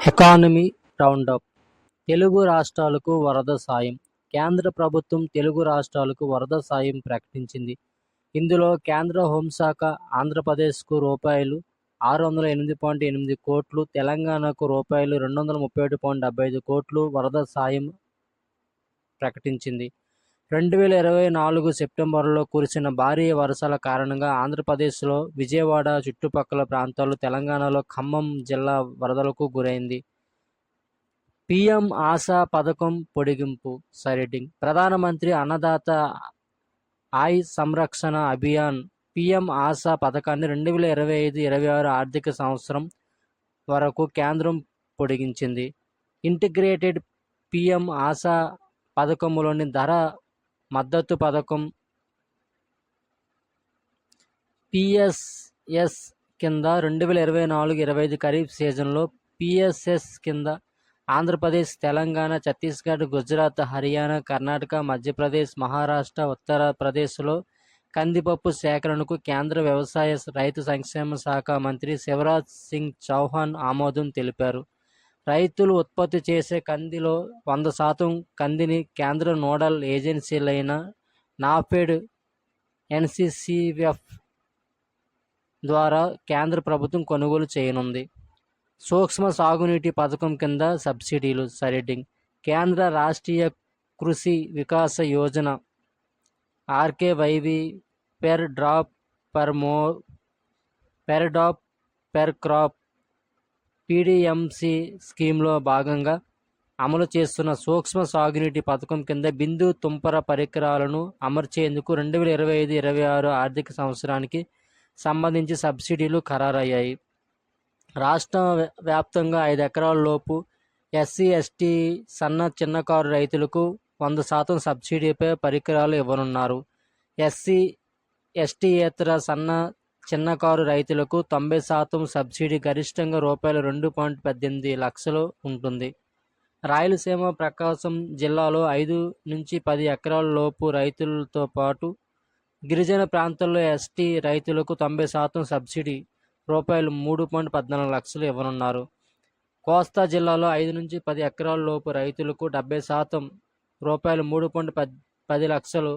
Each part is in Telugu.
Economy round up. తెలుగు రాష్ట్రాలకు వరద సాయం. కేంద్ర ప్రభుత్వం తెలుగు రాష్ట్రాలకు వరద సాయం ప్రకటించింది. ఇందులో కేంద్ర హోంశాఖ ఆంధ్రప్రదేశ్కు రూపాయలు ఆరు వందల ఎనిమిది పాయింట్ ఎనిమిది కోట్లు తెలంగాణకు రూపాయలు రెండు వందల ముప్పై ఒకటి పాయింట్ డెబ్బై ఐదు కోట్లు వరద సాయం ప్రకటించింది. రెండు వేల ఇరవై నాలుగు సెప్టెంబర్లో కురిసిన భారీ వర్షాల కారణంగా ఆంధ్రప్రదేశ్లో విజయవాడ చుట్టుపక్కల ప్రాంతాలు తెలంగాణలో ఖమ్మం జిల్లా వరదలకు గురైంది. పిఎం ఆశా పథకం పొడిగింపు సైడింగ్ ప్రధానమంత్రి అన్నదాత ఆయ్ సంరక్షణ అభియాన్ పిఎం ఆశా పథకాన్ని రెండు వేల ఇరవై ఐదు ఇరవై ఆరు ఆర్థిక సంవత్సరం వరకు కేంద్రం పొడిగించింది. ఇంటిగ్రేటెడ్ పిఎం ఆశా పథకంలోని ధర మద్దతు పథకం పిఎస్ఎస్ కింద రెండు వేల ఇరవై నాలుగు ఇరవై ఐదు ఖరీఫ్ సీజన్లో పిఎస్ఎస్ కింద ఆంధ్రప్రదేశ్ తెలంగాణ ఛత్తీస్గఢ్ గుజరాత్ హర్యానా కర్ణాటక మధ్యప్రదేశ్ మహారాష్ట్ర ఉత్తరప్రదేశ్లో కందిపప్పు సేకరణకు కేంద్ర వ్యవసాయ రైతు సంక్షేమ శాఖ మంత్రి శివరాజ్ సింగ్ చౌహాన్ ఆమోదం తెలిపారు. రైతులు ఉత్పత్తి చేసే కందిలో వంద శాతం కందిని కేంద్ర నోడల్ ఏజెన్సీలైన నాఫెడ్ ఎన్సిసిఎఫ్ ద్వారా కేంద్ర ప్రభుత్వం కొనుగోలు చేయనుంది. సూక్ష్మ సాగునీటి పథకం కింద సబ్సిడీలు సరెడ్డింగ్. కేంద్ర Rashtriya Krishi Vikas Yojana RKVY per drop per more per drop per crop PDMC స్కీమ్లో భాగంగా అమలు చేస్తున్న సూక్ష్మ సాగునీటి పథకం కింద బిందు తుంపర పరికరాలను అమర్చేందుకు రెండు వేల ఇరవై ఐదు ఇరవై ఆరు ఆర్థిక సంవత్సరానికి సంబంధించి సబ్సిడీలు ఖరారయ్యాయి. రాష్ట్ర వ్యాప్తంగా ఐదు ఎకరాల లోపు ఎస్సీ ఎస్టీ సన్న చిన్నకారు రైతులకు వంద శాతం సబ్సిడీపై పరికరాలు ఇవ్వనున్నారు. ఎస్సీ ఎస్టీయేతర సన్న చిన్నకారు రైతులకు తొంభై శాతం సబ్సిడీ గరిష్టంగా రూపాయలు రెండు పాయింట్ పద్దెనిమిది లక్షలు ఉంటుంది. రాయలసీమ ప్రకాశం జిల్లాలో ఐదు నుంచి పది ఎకరాల లోపు రైతులతో పాటు గిరిజన ప్రాంతాల్లో ఎస్టీ రైతులకు తొంభై శాతం సబ్సిడీ రూపాయలు మూడు పాయింట్ పద్నాలుగు లక్షలు ఇవ్వనున్నారు. కోస్తా జిల్లాలో ఐదు నుంచి పది ఎకరాల లోపు రైతులకు డెబ్బై శాతం రూపాయలు మూడు పాయింట్ పద్ పది లక్షలు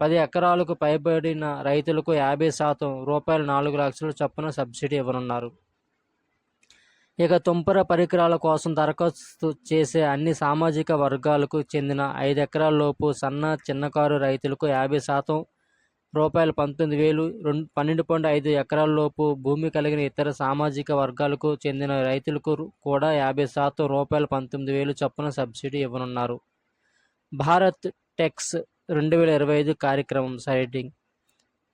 పది ఎకరాలకు పైబడిన రైతులకు యాభై శాతం రూపాయలు నాలుగు లక్షల చొప్పున సబ్సిడీ ఇవ్వనున్నారు. ఇక తుంపర పరికరాల కోసం దరఖాస్తు చేసే అన్ని సామాజిక వర్గాలకు చెందిన ఐదు ఎకరాల లోపు సన్న చిన్నకారు రైతులకు యాభై శాతం రూపాయలు పంతొమ్మిది వేలు రెండు పన్నెండు పాయింట్ ఐదు ఎకరాల లోపు భూమి కలిగిన ఇతర సామాజిక వర్గాలకు చెందిన రైతులకు కూడా యాభై శాతం రూపాయలు పంతొమ్మిది వేలు చొప్పున సబ్సిడీ ఇవ్వనున్నారు. భారత్ టెక్స్ రెండు వేల ఇరవై ఐదు కార్యక్రమం సైటింగ్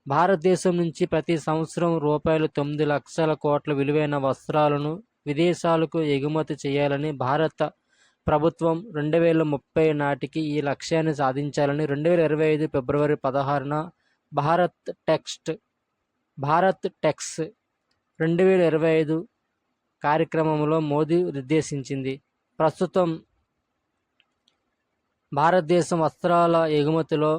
భారతదేశం నుంచి ప్రతి సంవత్సరం రూపాయలు తొమ్మిది లక్షల కోట్ల విలువైన వస్త్రాలను విదేశాలకు ఎగుమతి చేయాలని భారత ప్రభుత్వం రెండు వేల ముప్పై నాటికి ఈ లక్ష్యాన్ని సాధించాలని రెండు వేల ఇరవై ఐదు ఫిబ్రవరి పదహారున భారత్ టెక్స్ట్ భారత్ టెక్స్ రెండు వేల ఇరవై ఐదు కార్యక్రమంలో మోదీ నిర్దేశించింది ప్రస్తుతం భారతదేశం వస్త్రాల ఎగుమతిలో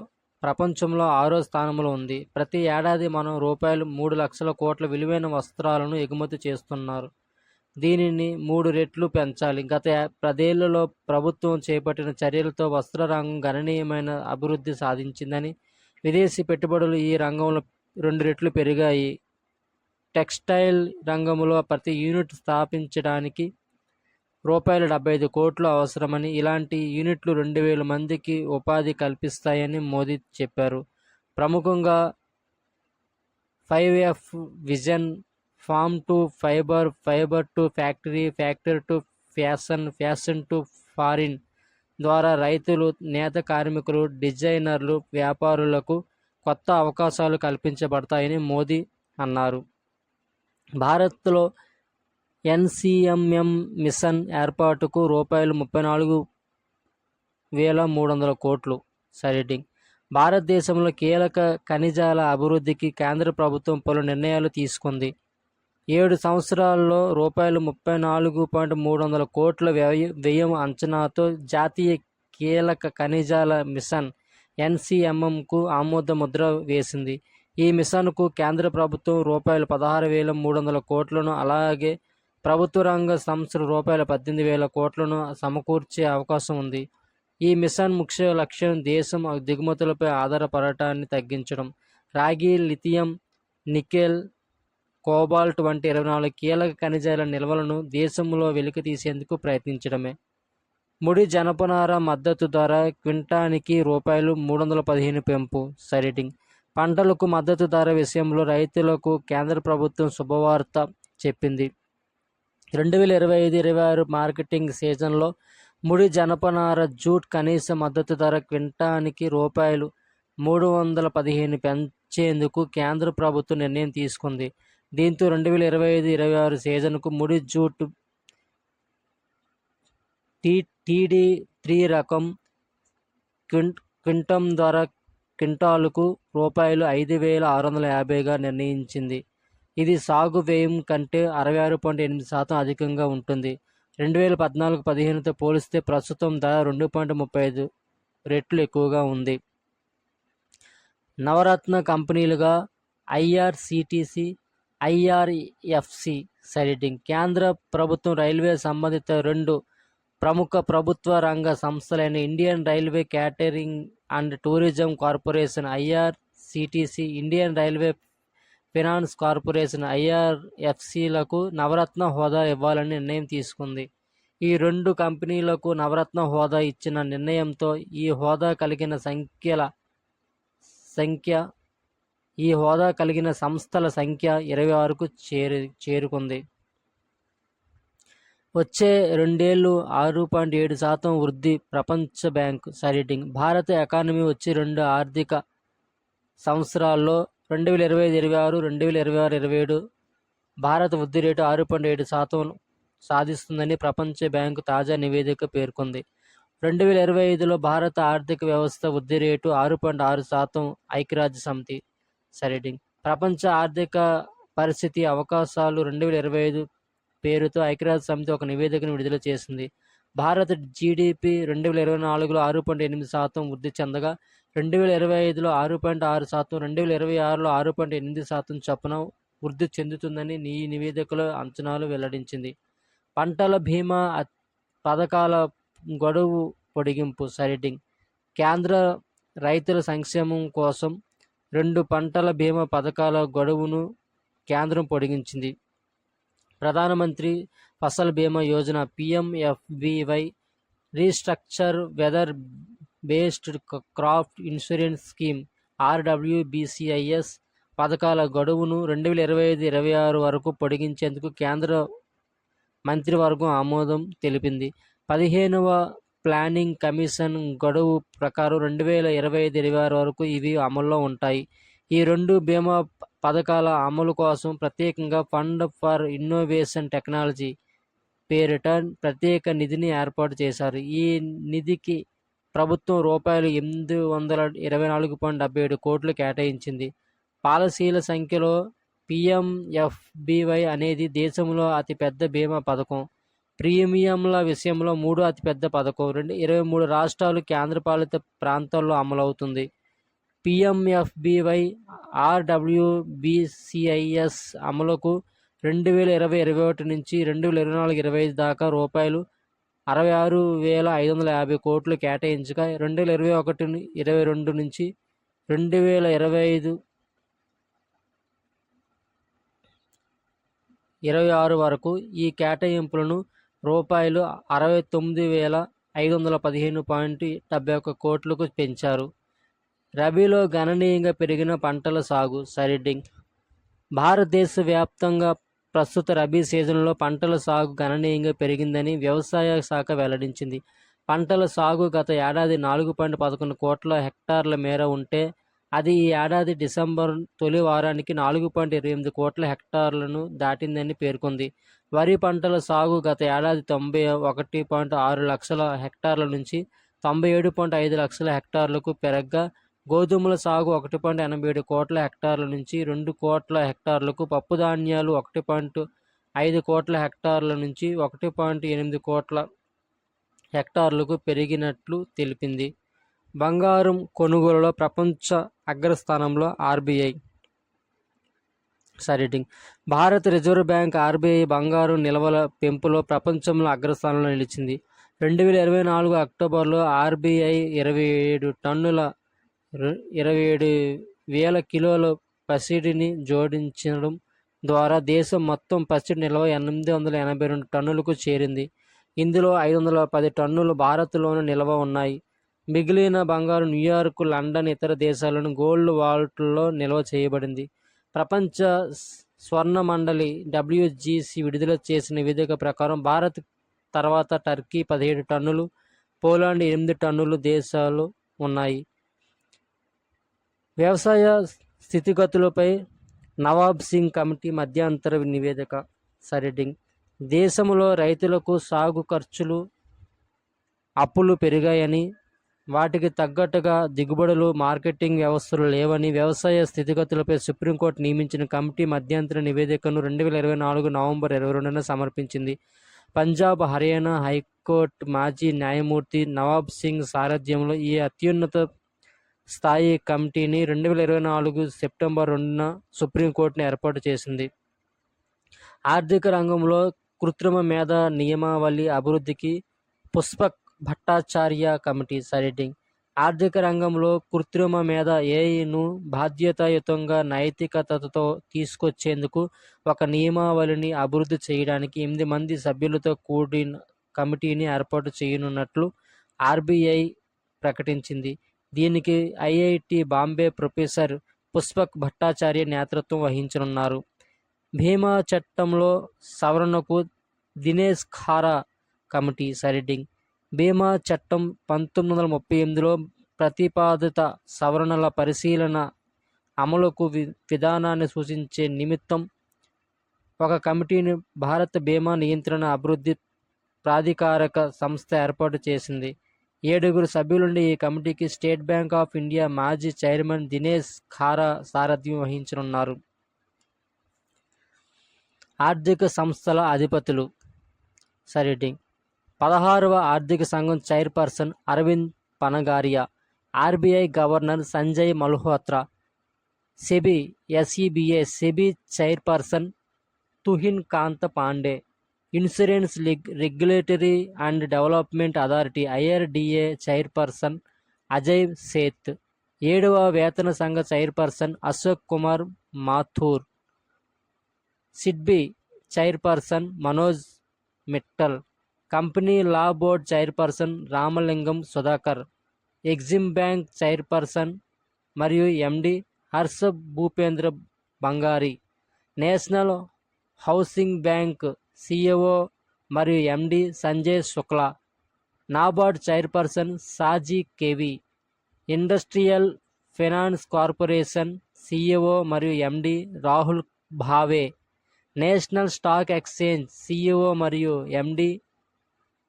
ప్రపంచంలో ఆరో స్థానంలో ఉంది. ప్రతి ఏడాది మనం రూపాయలు మూడు లక్షల కోట్ల విలువైన వస్త్రాలను ఎగుమతి చేస్తున్నారు. దీనిని మూడు రెట్లు పెంచాలి. గత పదేళ్ళలో ప్రభుత్వం చేపట్టిన చర్యలతో వస్త్ర రంగం గణనీయమైన అభివృద్ధి సాధించిందని విదేశీ పెట్టుబడులు ఈ రంగంలో రెండు రెట్లు పెరిగాయి. టెక్స్టైల్ రంగంలో ప్రతి యూనిట్ స్థాపించడానికి రూపాయలు డెబ్బై ఐదు కోట్లు అవసరమని ఇలాంటి యూనిట్లు రెండు వేల మందికి ఉపాధి కల్పిస్తాయని మోదీ చెప్పారు. ప్రముఖంగా five F vision farm to fibre fibre to factory factory to fashion fashion to foreign ద్వారా రైతులు నేత కార్మికులు డిజైనర్లు వ్యాపారులకు కొత్త అవకాశాలు కల్పించబడతాయని మోదీ అన్నారు. భారత్లో ఎన్సిఎంఎం మిషన్ ఏర్పాటుకు రూపాయలు ముప్పై నాలుగు వేల మూడు వందల కోట్లు. సైటింగ్ భారతదేశంలో కీలక ఖనిజాల అభివృద్ధికి కేంద్ర ప్రభుత్వం పలు నిర్ణయాలు తీసుకుంది. ఏడు సంవత్సరాల్లో రూపాయలు ముప్పై నాలుగు పాయింట్ మూడు వందల కోట్ల వ్యయ వ్యయం అంచనాతో జాతీయ కీలక ఖనిజాల మిషన్ ఎన్సిఎంఎంకు ఆమోద ముద్ర వేసింది. ఈ మిషన్కు కేంద్ర ప్రభుత్వం రూపాయలు పదహారు వేల మూడు వందల కోట్లను అలాగే ప్రభుత్వ రంగ సంస్థలు రూపాయల పద్దెనిమిది వేల కోట్లను సమకూర్చే అవకాశం ఉంది. ఈ మిషన్ ముఖ్య లక్ష్యం దేశం దిగుమతులపై ఆధారపడటాన్ని తగ్గించడం. రాగి లిథియం నికెల్ కోబాల్ట్ వంటి ఇరవై నాలుగు కీలక ఖనిజాల నిల్వలను దేశంలో వెలికి తీసేందుకు ప్రయత్నించడమే. ముడి జనపనార మద్దతు ధర క్వింటానికి రూపాయలు మూడు వందల పదిహేను పెంపు సరిటింగ్. పంటలకు మద్దతు ధర విషయంలో రైతులకు కేంద్ర ప్రభుత్వం శుభవార్త చెప్పింది. రెండు వేల ఇరవై ఐదు ఇరవై ఆరు మార్కెటింగ్ సీజన్లో ముడి జనపనార జూట్ కనీస మద్దతు ధర క్వింటానికి రూపాయలు మూడు వందల పదిహేను పెంచేందుకు కేంద్ర ప్రభుత్వం నిర్ణయం తీసుకుంది. దీంతో రెండు వేల ఇరవై ఐదు ఇరవై ఆరు సీజన్కు ముడి జూట్ టీ టీడీ త్రీ రకం క్వింట్ క్వింటం ధర క్వింటాలుకు రూపాయలు ఐదు వేల ఆరు వందల యాభైగా నిర్ణయించింది. ఇది సాగు వ్యయం కంటే అరవై ఆరు పాయింట్ ఎనిమిది శాతం అధికంగా ఉంటుంది. రెండు వేల పద్నాలుగు పదిహేనుతో పోలిస్తే ప్రస్తుతం ధర రెండు పాయింట్ ముప్పై ఐదు రెట్లు ఎక్కువగా ఉంది. నవరత్న కంపెనీలుగా ఐఆర్సిటిసి ఐఆర్ఎఫ్సి సైటింగ్ కేంద్ర ప్రభుత్వం రైల్వే సంబంధిత రెండు ప్రముఖ ప్రభుత్వ రంగ సంస్థలైన Indian railway catering and tourism corporation IRCTC Indian railway finance corporation ఐఆర్ఎఫ్సిలకు Navratna హోదా ఇవ్వాలని నిర్ణయం తీసుకుంది. ఈ రెండు కంపెనీలకు నవరత్న హోదా ఇచ్చిన నిర్ణయంతో ఈ హోదా కలిగిన సంఖ్యల సంఖ్య ఈ హోదా కలిగిన సంస్థల సంఖ్య ఇరవై ఆరుకు చేరు చేరుకుంది. వచ్చే రెండేళ్ళు ఆరు పాయింట్ ఏడు శాతం వృద్ధి ప్రపంచ బ్యాంక్ సరిటింగ్ భారత ఎకానమీ వచ్చే రెండు ఆర్థిక సంవత్సరాల్లో రెండు వేల ఇరవై ఐదు ఇరవై ఆరు రెండు వేల ఇరవై ఆరు ఇరవై ఏడు భారత వృద్ధి రేటు ఆరు పాయింట్ ఏడు శాతం సాధిస్తుందని ప్రపంచ బ్యాంకు తాజా నివేదిక పేర్కొంది. రెండు వేల ఇరవై ఐదులో భారత ఆర్థిక వ్యవస్థ వృద్ధి రేటు ఆరు పాయింట్ ఆరు శాతం ఐక్యరాజ్య సమితి సైటింగ్ ప్రపంచ ఆర్థిక పరిస్థితి అవకాశాలు రెండు వేల ఇరవై ఐదు పేరుతో ఐక్యరాజ్య సమితి ఒక నివేదికను విడుదల చేసింది. భారత జీడిపి రెండు వేల ఇరవై నాలుగులో ఆరు పాయింట్ ఎనిమిది శాతం వృద్ధి చెందగా రెండు వేల ఇరవై ఐదులో ఆరు పాయింట్ ఆరు శాతం రెండు వేల ఇరవై ఆరులో ఆరు పాయింట్ ఎనిమిది శాతం చొప్పున వృద్ధి చెందుతుందని ఈ నివేదికలో అంచనాలు వెల్లడించింది. పంటల బీమా పథకాల గడువు పొడిగింపు సైటింగ్ కేంద్ర రైతుల సంక్షేమం కోసం రెండు పంటల బీమా పథకాల గడువును కేంద్రం పొడిగించింది. Pradhan Mantri Fasal Bima Yojana PMFBY restructure weather based crop insurance scheme RWBCIS పథకాల గడువును రెండు వేల ఇరవై ఐదు ఇరవై ఆరు వరకు పొడిగించేందుకు కేంద్ర మంత్రివర్గం ఆమోదం తెలిపింది. పదిహేనవ ప్లానింగ్ కమిషన్ గడువు ప్రకారం రెండు వేల ఇరవై ఐదు ఇరవై ఆరు వరకు ఇవి అమల్లో ఉంటాయి. ఈ రెండు బీమా పథకాల అమలు కోసం ప్రత్యేకంగా ఫండ్ ఫర్ ఇన్నోవేషన్ టెక్నాలజీ పేరిట ప్రత్యేక నిధిని ఏర్పాటు చేశారు. ఈ నిధికి ప్రభుత్వం రూపాయలు ఎనిమిది వందల ఇరవై నాలుగు పాయింట్ డెబ్బై ఏడు కోట్లు కేటాయించింది. పాలసీల సంఖ్యలో పిఎంఎఫ్బివై అనేది దేశంలో అతిపెద్ద బీమా పథకం. ప్రీమియంల విషయంలో మూడో అతిపెద్ద పథకం. రెండు ఇరవై మూడు రాష్ట్రాలు కేంద్రపాలిత ప్రాంతాల్లో అమలవుతుంది. పిఎంఎఫ్బివై ఆర్డబ్ల్యూబిసిఐఎస్ అమలుకు రెండు వేల ఇరవై ఇరవై ఒకటి నుంచి రెండు వేల ఇరవై నాలుగు ఇరవై ఐదు దాకా రూపాయలు అరవై ఆరు వేల ఐదు వందల యాభై కోట్లు కేటాయించగా రెండు వేల ఇరవై ఒకటి ఇరవై రెండు నుంచి రెండు వేల ఇరవై ఐదు ఇరవై ఆరు వరకు ఈ కేటాయింపులను రూపాయలు అరవై తొమ్మిది వేల ఐదు వందల పదిహేను పాయింట్ డెబ్బై ఒక్క కోట్లకు పెంచారు. రబీలో గణనీయంగా పెరిగిన పంటల సాగు సరిడింగ్ భారతదేశ వ్యాప్తంగా ప్రస్తుత రబీ సీజన్లో పంటల సాగు గణనీయంగా పెరిగిందని వ్యవసాయ శాఖ వెల్లడించింది. పంటల సాగు గత ఏడాది నాలుగు పాయింట్ పదకొండు కోట్ల హెక్టార్ల మేర ఉంటే అది ఈ ఏడాది డిసెంబర్ తొలి వారానికి నాలుగు పాయింట్ ఇరవై ఎనిమిది కోట్ల హెక్టార్లను దాటిందని పేర్కొంది. వరి పంటల సాగు గత ఏడాది తొంభై ఒకటి పాయింట్ ఆరు లక్షల హెక్టార్ల నుంచి తొంభై ఏడు పాయింట్ ఐదు లక్షల హెక్టార్లకు పెరగ్గా గోధుమల సాగు ఒకటి పాయింట్ ఎనభై ఏడు కోట్ల హెక్టార్ల నుంచి రెండు కోట్ల హెక్టార్లకు పప్పుధాన్యాలు ఒకటి పాయింట్ ఐదు కోట్ల హెక్టార్ల నుంచి ఒకటి పాయింట్ ఎనిమిది కోట్ల హెక్టార్లకు పెరిగినట్లు తెలిపింది. బంగారం కొనుగోలులో ప్రపంచ అగ్రస్థానంలో ఆర్బీఐ. సరేటింగ్ భారత రిజర్వ్ బ్యాంక్ ఆర్బీఐ బంగారు నిల్వల పెంపులో ప్రపంచంలో అగ్రస్థానంలో నిలిచింది. రెండు వేల ఇరవై నాలుగు అక్టోబర్లో ఆర్బీఐ ఇరవై ఏడు టన్నుల ఇరవై ఏడు వేల కిలోల పసిడిని జోడించడం ద్వారా దేశం మొత్తం పసిడి నిల్వ ఎనిమిది వందల ఎనభై రెండు టన్నులకు చేరింది. ఇందులో ఐదు వందల పది టన్నులు భారత్లోనూ నిల్వ ఉన్నాయి. మిగిలిన బంగారు న్యూయార్క్ లండన్ ఇతర దేశాలను గోల్డ్ వాల్ట్లో నిల్వ చేయబడింది. ప్రపంచ స్వర్ణ మండలి డబ్ల్యూజీసీ విడుదల చేసిన నివేదిక ప్రకారం భారత్ తర్వాత టర్కీ పదిహేడు టన్నులు పోలాండ్ ఎనిమిది టన్నులు దేశాలు ఉన్నాయి. వ్యవసాయ స్థితిగతులపై నవాబ్ సింగ్ కమిటీ మధ్యంతర నివేదిక సరెడింగ్. దేశంలో రైతులకు సాగు ఖర్చులు అప్పులు పెరిగాయని వాటికి తగ్గట్టుగా దిగుబడులు మార్కెటింగ్ వ్యవస్థలు లేవని వ్యవసాయ స్థితిగతులపై సుప్రీంకోర్టు నియమించిన కమిటీ మధ్యంతర నివేదికను రెండు వేల ఇరవై నాలుగు నవంబర్ ఇరవై రెండున సమర్పించింది. పంజాబ్ హర్యానా హైకోర్టు మాజీ న్యాయమూర్తి నవాబ్ సింగ్ సారథ్యంలో ఈ అత్యున్నత స్థాయి కమిటీని రెండు వేల ఇరవై నాలుగు సెప్టెంబర్ రెండున సుప్రీంకోర్టును ఏర్పాటు చేసింది. ఆర్థిక రంగంలో కృత్రిమ మేధ నియమావళి అభివృద్ధికి పుష్పక్ భట్టాచార్య కమిటీ సైటింగ్ ఆర్థిక రంగంలో కృత్రిమ మేధ ఏఐను బాధ్యతాయుతంగా నైతికతతో తీసుకొచ్చేందుకు ఒక నియమావళిని అభివృద్ధి చేయడానికి ఎనిమిది మంది సభ్యులతో కూడిన కమిటీని ఏర్పాటు చేయనున్నట్లు ఆర్బీఐ ప్రకటించింది. దీనికి ఐఐటి బాంబే ప్రొఫెసర్ పుష్పక్ భట్టాచార్య నేతృత్వం వహించనున్నారు. భీమా చట్టంలో సవరణకు దినేష్ ఖారా కమిటీ సరిడింగ్ బీమా చట్టం పంతొమ్మిది వందల ముప్పై ఎనిమిదిలో ప్రతిపాదిత సవరణల పరిశీలన అమలుకు వి విధానాన్ని సూచించే నిమిత్తం ఒక కమిటీని భారత బీమా నియంత్రణ అభివృద్ధి ప్రాధికారక సంస్థ ఏర్పాటు చేసింది. ఏడుగురు సభ్యులుండి ఈ కమిటీకి స్టేట్ బ్యాంక్ ఆఫ్ ఇండియా మాజీ చైర్మన్ దినేష్ ఖారా సారథ్యం వహించనున్నారు. ఆర్థిక సంస్థల అధిపతులు. సరేటింగ్ పదహారవ ఆర్థిక సంఘం chairperson Arvind Panagariya RBI governor Sanjay Malhotra SEBI ఎస్ఈబిఏ SEBI chairperson Tuhin Kanta Pandey insurance regulatory and development authority IRDA chairperson Ajay Seth. ఏడవ వేతన సంఘ chairperson Ashok Kumar Mathur. SIDBI chairperson Manoj Mittal. Company law board chairperson Ramalingam Sudhakar. Exim bank chairperson మరియు ఎండి హర్ష భూపేంద్ర బంగారి. నేషనల్ హౌసింగ్ బ్యాంక్ సిఇఓ మరియు MD Sanjay Shukla. NABARD chairperson Shaji K V. Industrial finance corporation CEO మరియు MD Rahul Bhave. National stock exchange CEO మరియు MD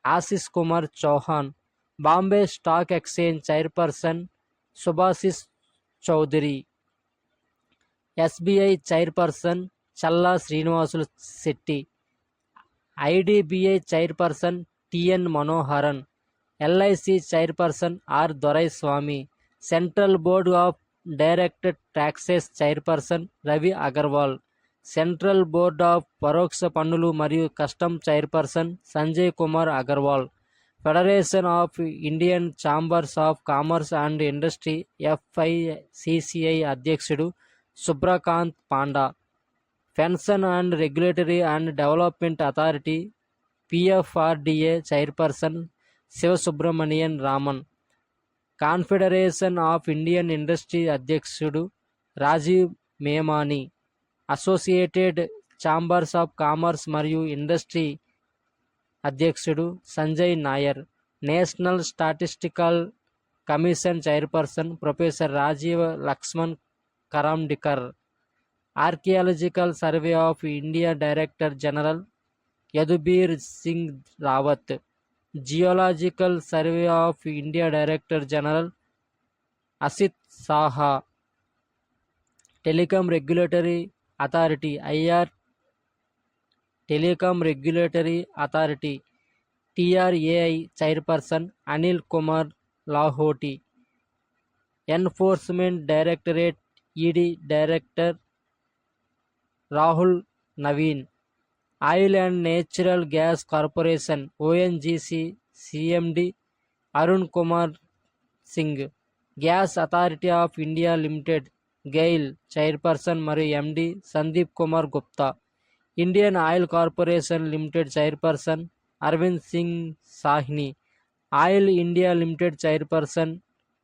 Ashish Kumar Chauhan. Bombay stock exchange chairperson Subhasish Chowdhury. SBI chairperson Challa Srinivasulu Setty. IDBI chairperson T N Manoharan LIC chairperson R Doraiswamy central board of direct taxes chairperson Ravi Agarwal central board of పరోక్ష పన్నులు మరియు custom chairperson Sanjay Kumar Agarwal federation of Indian chambers of commerce and industry FICCI అధ్యక్షుడు Subhrakant Panda. Pension and regulatory and development authority PFRDA chairperson Sivasubramanian Raman. Confederation of Indian industry అధ్యక్షుడు Rajiv Memani. Associated chambers of commerce మరియు ఇండస్ట్రీ అధ్యక్షుడు Sanjay Nayar. National statistical commission chairperson professor Rajeev Laxman Karandikar. Archaeological survey of India director general Yadubir Singh Rawat geological survey of India director general Asit Saha telecom regulatory authority I R telecom regulatory authority TRAI chairperson Anil Kumar Lahoti enforcement directorate ED director Rahul Navin. Oil and natural gas corporation ONGC CMD Arun Kumar Singh. Gas authority of India limited GAIL chairperson మరియు MD Sandeep Kumar Gupta. Indian oil corporation limited chairperson Arvind Singh Sahni. Oil India limited chairperson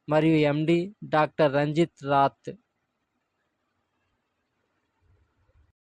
మరియు ఎండి డాక్టర్ రంజిత్ రాత్.